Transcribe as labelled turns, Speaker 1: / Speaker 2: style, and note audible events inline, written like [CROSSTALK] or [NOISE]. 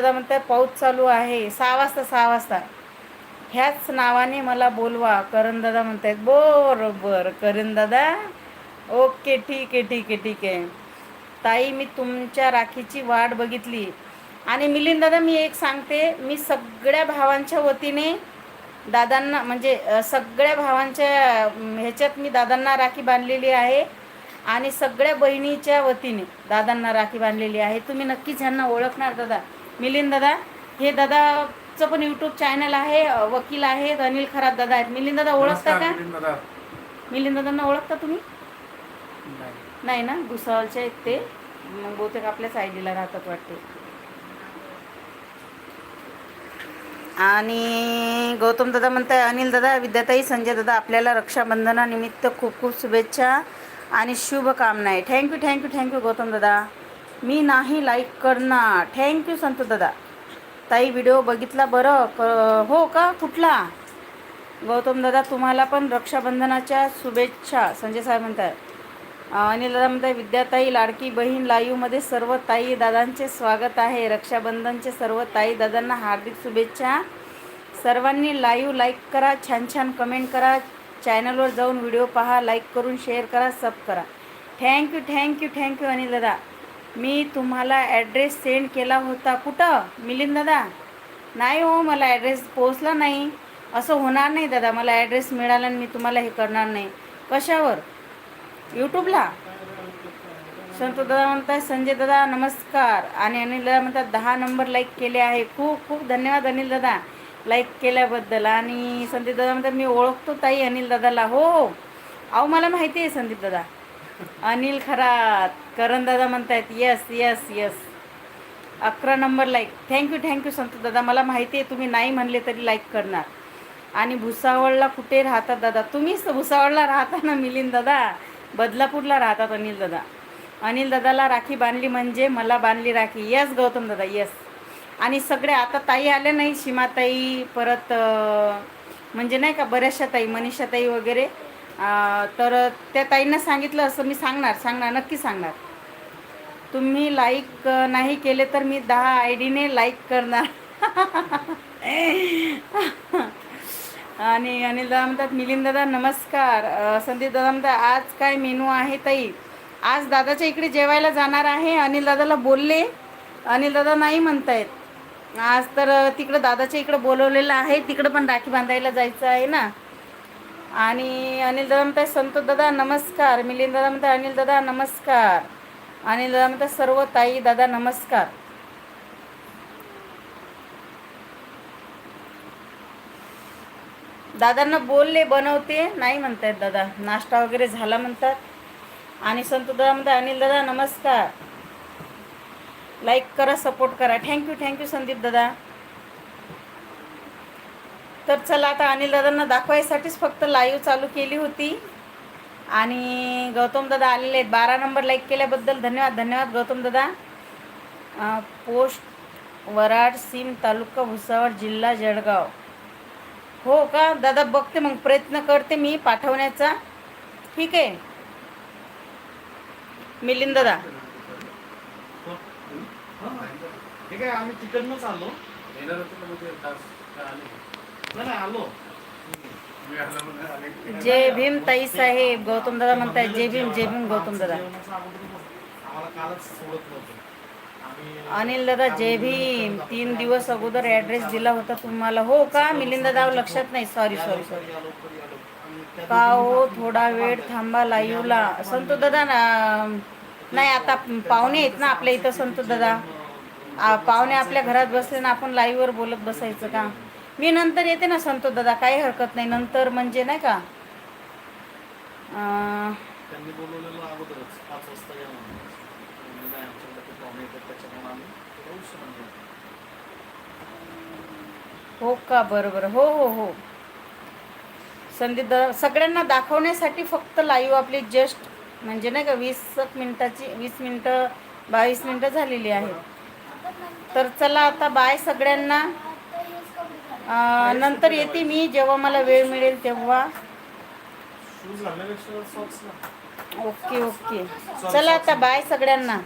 Speaker 1: दादा म्हणतात पाऊस चालू आहे. सहा वाजता सहा वाजता. ह्याच नावाने मला बोलवा करण दादा म्हणतायत बरोबर करण दादा. ओके ठीक आहे ठीक आहे ठीक आहे. ताई मी तुमच्या राखीची वाट बघितली. आणि मिलिंद दादा मी एक सांगते मी सगळ्या भावांच्या वतीने दादांना म्हणजे सगळ्या भावांच्या ह्याच्यात मी दादांना राखी बांधलेली आहे. आणि सगळ्या बहिणीच्या वतीने दादांना राखी बांधलेली आहे. तुम्ही नक्कीच ह्यांना ओळखणार दादा. मिलिंद दादा हे दादाचं पण यूट्यूब चॅनल आहे वकील आहेत अनिल खरात दादा आहेत. मिलिंद दादा ओळखता का?
Speaker 2: मिलिंद दादा.
Speaker 1: मिलिंद दादांना ओळखता तुम्ही?
Speaker 2: नाही.
Speaker 1: ना? भुसावळचे आहेत ते. मग बहुतेक आपल्याच आय डीला राहतात वाटते. आणि गौतम दादा म्हणताय अनिल दादा विद्याताई संजय दादा आपल्याला रक्षाबंधनानिमित्त खूप खूप शुभेच्छा आणि शुभकामना आहे थँक्यू थँक्यू थँक्यू गौतम दादा. मी नाही लाईक करणार. थँक्यू संत दादा. ताई व्हिडिओ बघितला बरं? क हो का? कुठला? गौतम दादा तुम्हाला पण रक्षाबंधनाच्या शुभेच्छा संजय साहेब म्हणतात अनिल दादा म्हणतात विद्याताई लाडकी बहीण लाईव्हमध्ये सर्व ताई दादांचे स्वागत आहे. रक्षाबंधनचे सर्व ताई दादांना हार्दिक शुभेच्छा. सर्वांनी लाईव्ह लाईक करा छान छान कमेंट करा. चॅनलवर जाऊन व्हिडिओ पहा लाईक करून शेअर करा सब करा. थँक्यू थँक्यू थँक्यू अनिल दादा. मी तुम्हाला ॲड्रेस सेंड केला होता कुठं? मिलिंद दादा? नाही हो मला ॲड्रेस पोचला नाही. असं होणार नाही दादा मला ॲड्रेस मिळाला आणि मी तुम्हाला हे करणार नाही. कशावर? यूट्यूबला संत दादा म्हणतात संजय दादा नमस्कार. आणि अनिल दादा म्हणतात दहा नंबर लाईक केले आहे. खूप खूप धन्यवाद अनिल दादा लाईक केल्याबद्दल. आणि संदीप दादा म्हणतात मी ओळखतो ताई अनिल दादाला. हो हो. अहो मला माहिती आहे संदीप दादा. अनिल खरात करण दादा म्हणतायत यस यस यस अकरा number like thank you thank you Sant दादा. मला माहिती आहे तुम्ही नाही म्हणले तरी लाईक करणार. आणि भुसावळला कुठे राहतात दादा? तुम्हीच भुसावळला राहता ना मिलिंद दादा? बदलापूरला राहतात अनिल दादा. अनिल दादाला राखी बांधली म्हणजे मला बांधली राखी. यस गौतम दादा यस आणि सगळे आता ताई आल्या नाही सीमाताई परत म्हणजे नाही का बऱ्याचशा ताई मनीषाताई वगैरे. तर त्या ताईंना सांगितलं असं मी सांगणार सांगणार नक्की सांगणार. तुम्ही लाईक नाही केले तर मी दहा आय डीने लाईक करणार. [LAUGHS] आणि अनिल दादा म्हणतात मिलिंद दादा नमस्कार. संदीप दादा म्हणतात आज काय मेनू आहे ताई? आज दादाच्या इकडे जेवायला जाणार आहे अनिल दादाला बोलले. अनिल दादा नाही म्हणतायत. आज तर तिकडं दादाच्या इकडं बोलवलेलं आहे तिकडं पण राखी बांधायला जायचं आहे ना. आणि अनिल दादा म्हणतात संतोष दादा नमस्कार. मिलिंद दादा म्हणतात अनिल दादा नमस्कार. अनिल दादा म्हणतात सर्व ताई दादा नमस्कार. दादांना बोलले बनवते. नाही म्हणतायत दादा. नाश्ता वगैरे झाला म्हणतात. आणि संतोष दादा म्हणतात अनिल दादा नमस्कार. लाईक करा सपोर्ट करा. थँक्यू थँक्यू संदीप दादा. तर चला आता अनिल दादांना दाखवायसाठीच फक्त लाईव्ह चालू केली होती. आणि गौतम दादा आलेले आहेत. बारा नंबर लाईक केल्याबद्दल धन्यवाद धन्यवाद गौतम दादा. पोस्ट वराड सीम तालुका भुसावळ जिल्हा जळगाव. हो का? दादा बघते मग प्रयत्न करते मी पाठवण्याचा. ठीक आहे. मिलिंद दादा. हो, हो, हो.
Speaker 3: ठीक आहे आम्ही तिकडनंच आलो.
Speaker 1: जय भीम ताई साहेब गौतम दादा म्हणताय जय भीम जय भीम गौतम दादा. अनिल दादा जय भीम तीन दिवस अगोदर ॲड्रेस दिला होता तुम्हाला. हो का? मिलिंद दादा लक्षात नाही. सॉरी सॉरी सॉरी
Speaker 3: कधी
Speaker 1: का हो? थोडा वेळ थांबा लाईव्हला संतो दादा ना नाही आता पाहुणे आहेत ना आपल्या इथं संतो दादा. पाहुणे आपल्या घरात बसले ना आपण लाईव्हवर बोलत बसायचं का? मी नंतर येते ना संतो दादा काही हरकत नाही. नंतर म्हणजे नाही का अं,
Speaker 3: त्यांनी बोलवलेलं अगोदरच पाच वाजता या म्हणून. म्हणलं, नाही आमच्याकडे ते पाहुणे येतात त्याच्यामुळे आम्ही थोडा उशिरा निघालो.
Speaker 1: हो का? बरं बरं हो हो हो. संदीप दादा सगळ्यांना दाखवण्यासाठी फक्त लाईव्ह आपली जस्ट म्हणजे नाही का वीस एक मिनटाची वीस मिनटं बावीस मिनटं झालेली आहेत तर चला आता बाय सगळ्यांना. नंतर येते मी जेव्हा मला वेळ मिळेल तेव्हा. Okay okay. चला आता बाय सगळ्यांना.